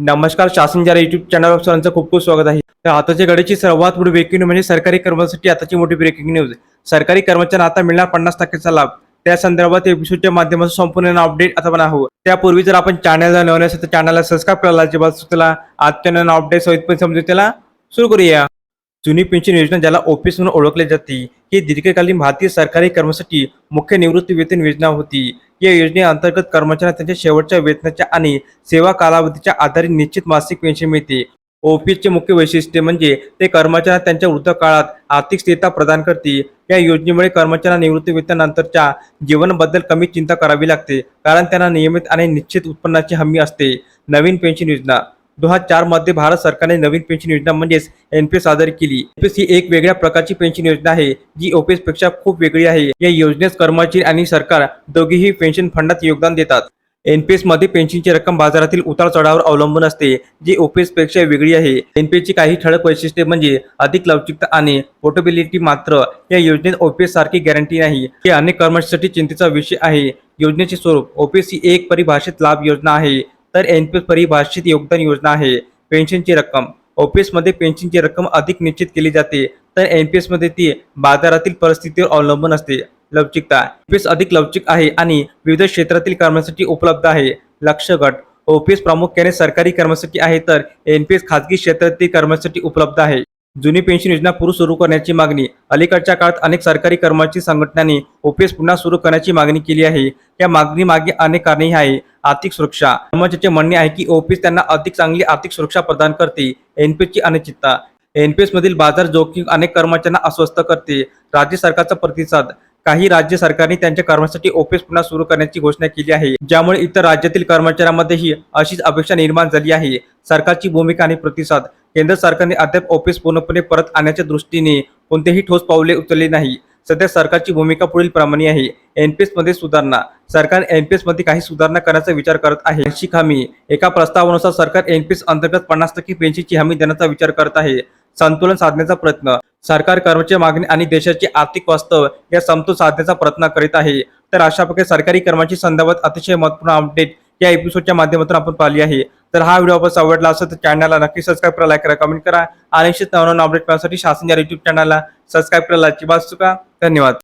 नमस्कार शासन ज्या युट्यूब चॅनलवर सर्वांचं खूप खूप स्वागत आहे. तर आताच्या घडीची सर्वात मोठी ब्रेकिंग न्यूज म्हणजे सरकारी कर्मचाऱ्यांसाठी आताची मोठी ब्रेकिंग न्यूज सरकारी कर्मचाऱ्यांना आता मिळणार पन्नास टक्क्याचा लाभ. त्या संदर्भात एपिसोडच्या माध्यमातून संपूर्ण अपडेट आता पण आहोत. त्यापूर्वी जर आपण चॅनलला नवीन असेल तर चॅनलला सबस्क्राईब करायला अजिबात सुचला आजच्या नवीन अपडेट सहित पण समजू त्याला सुरू करूया. जुनी पेन्शन योजना ज्याला ओपीस म्हणून ओळखली जाते ही दीर्घकालीन भारतीय सरकारी कर्मचाऱ्यांसाठी मुख्य निवृत्ती वेतन योजना होती. या योजनेअंतर्गत कर्मचाऱ्यांना त्यांच्या शेवटच्या वेतनाच्या आणि सेवा कालावधीच्या आधारे निश्चित मासिक पेन्शन मिळते. ओपीएसचे मुख्य वैशिष्ट्य म्हणजे ते कर्मचाऱ्यांना त्यांच्या वृद्ध काळात आर्थिक स्थिरता प्रदान करते. या योजनेमुळे कर्मचाऱ्यांना निवृत्ती वेतनानंतरच्या जीवनाबद्दल कमी चिंता करावी लागते कारण त्यांना नियमित आणि निश्चित उत्पन्नाची हमी असते. नवीन पेन्शन योजना दोन हजार चारमध्ये भारत सरकारने नवीन पेन्शन योजना म्हणजेच एनपीएस सादर केली. एनपीएस ही एक वेगळ्या प्रकारची पेन्शन योजना आहे जी ओपीएसपेक्षा खूप वेगळी आहे. या योजनेत कर्मचारी आणि सरकार दोघेही पेन्शन फंडात योगदान देतात. एनपीएसमध्ये पेन्शनची रक्कम बाजारातील उतार चढावर अवलंबून असते जी ओपीएसपेक्षा वेगळी आहे. एनपीएसची काही ठळक वैशिष्ट्ये म्हणजे अधिक लवचिकता आणि पोर्टेबिलिटी मात्र या योजनेत ओपीएस सारखी गॅरंटी नाही. हे अनेक कर्मचाऱ्यांसाठी चिंतेचा विषय आहे. योजनेचे स्वरूप ओपीएस ही एक परिभाषित लाभ योजना आहे. तर एन पी एस परिभाषित योगदान योजना आहे. पेन्शनची रक्कम. ओपीएसमध्ये पेन्शनची रक्कम अधिक निश्चित केली जाते. तर एन पी एसमध्ये ती बाजारातील परिस्थितीवर अवलंबून असते. लवचिकता. ओपीएस अधिक लवचिक आहे आणि विविध क्षेत्रातील कर्मचाऱ्यांसाठी उपलब्ध आहे. लक्ष गट. ओपीएस प्रामुख्याने सरकारी कर्मचारी आहे तर एन पी एस खाजगी क्षेत्रातील कर्मचारी उपलब्ध आहे. जुनी पेन्शन योजना पुढे सुरू करण्याची मागणी. अलीकडच्या काळात अनेक सरकारी कर्मचारी संघटनांनी ओपीएस पुन्हा सुरू करण्याची मागणी केली आहे. या मागणी मागे अनेक कारणे आहे. आर्थिक सुरक्षा. कर्मचाऱ्याचे म्हणणे आहे की ओपीएस त्यांना अधिक चांगली आर्थिक सुरक्षा प्रदान करते. एनपीएस ची अनिश्चितता. एनपीएस मधील बाजार जोखीम अनेक कर्मचाऱ्यांना अस्वस्थ करते. राज्य सरकारचा प्रतिसाद. काही राज्य सरकारने त्यांच्या कर्मचाऱ्यांसाठी ओपीएस पुन्हा सुरू करण्याची घोषणा केली आहे. ज्यामुळे इतर राज्यातील कर्मचाऱ्यांमध्येही अशीच अपेक्षा निर्माण झाली आहे. सरकारची भूमिका आणि प्रतिसाद. केंद्र सरकारने अद्याप ओपीएस पूर्णपणे परत आणण्याच्या दृष्टीने कोणतेही ठोस पावले उचलले नाही. सध्या सरकारची भूमिका पुढील प्रमाणे आहे. एनपीएसमध्ये सुधारणा. सरकार एनपीएसमध्ये काही सुधारणा करण्याचा विचार करत आहे. पेन्शन हमी एका प्रस्तावानुसार सरकार एनपीएस अंतर्गत पन्नास टक्के पेन्शनची हमी देण्याचा विचार करत आहे. संतुलन साधण्याचा प्रयत्न. सरकार कर्मचारी मागणी आणि देशाचे आर्थिक वास्तव या समतोल साधण्याचा प्रयत्न करीत आहे. तर अशा प्रकारे सरकारी कर्मचारी संदर्भात अतिशय महत्त्वपूर्ण अपडेट या एपिसोडच्या माध्यमातून आपण पाहिली आहे. तर हा व्हिडिओ आपण आवडला असेल तर चॅनलला नक्की सबस्क्राईब करा लाईक करा कमेंट करा. आणि निश्चित नवनवीन अपडेट पाहण्यासाठी शासन या युट्यूब चॅनलला सबस्क्राईब करायला अजिबात चुका धन्यवाद.